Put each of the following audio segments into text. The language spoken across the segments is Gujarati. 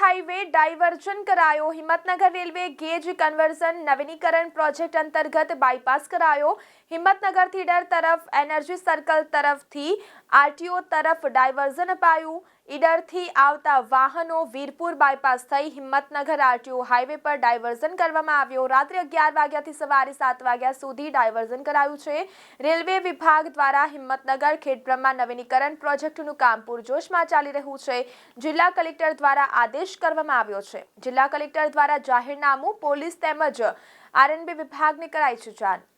હાઈવે ડાયવર્ઝન કરાયો. હિંમતનગર રેલવે ગેજ કન્વર્ઝન નવીનીકરણ પ્રોજેક્ટ અંતર્ગત બાયપાસ કરાયો. હિંમતનગરથી ઈડર તરફ એનર્જી સર્કલ તરફથી આરટીઓ તરફ ડાયવર્ઝન અપાયું. ઈડરથી આવતા વાહનો વીરપુર બાયપાસ થઈ હિંમતનગર આરટીઓ હાઈવે પર ડાયવર્ઝન કરવામાં આવ્યો. રાત્રે અગિયાર વાગ્યાથી સવારે સાત વાગ્યા સુધી ડાયવર્ઝન કરાયું છે. રેલવે વિભાગ દ્વારા હિંમતનગર ખેડબ્રહ્મા નવીનીકરણ પ્રોજેક્ટનું કામ પૂરજોશમાં ચાલી રહ્યું છે. જિલ્લા કલેક્ટર દ્વારા આદેશ કરવામાં આવ્યો છે. જિલ્લા કલેક્ટર દ્વારા જાહેરનામું પોલીસ તેમજ આરએનબી વિભાગને કરાઈ છે જાણ.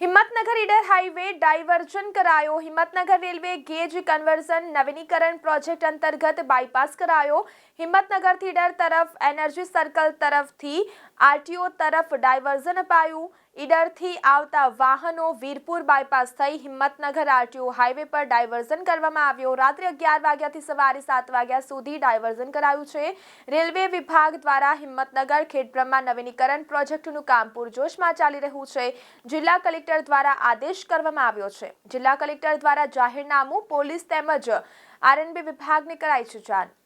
હિંમતનગર ઈડર હાઈવે ડાયવર્ઝન કરાયો. હિંમતનગર રેલવે ગેજ કન્વર્ઝન નવીનીકરણ પ્રોજેક્ટ અંતર્ગત બાયપાસ કરાયો. હિંમતનગરથી ઈડર તરફ એનર્જી સર્કલ તરફથી આરટીઓ તરફ ડાયવર્ઝન અપાયું. ઈડરથી આવતા વાહનો વીરપુર બાયપાસ થઈ હિંમતનગર આરટીઓ હાઈવે પર ડાયવર્ઝન કરવામાં આવ્યો. રાત્રે અગિયાર વાગ્યાથી સવારે સાત વાગ્યા સુધી ડાયવર્ઝન કરાયું છે. રેલવે વિભાગ દ્વારા હિંમતનગર ખેડબ્રહ્મા નવીનીકરણ પ્રોજેક્ટનું કામ પૂરજોશમાં ચાલી રહ્યું છે. જિલ્લા કલેક્ટર દ્વારા આદેશ કરવામાં આવ્યો છે. જિલ્લા કલેક્ટર દ્વારા જાહેરનામું પોલીસ તેમજ આરએનબી વિભાગને કરાઈ છે જાણ.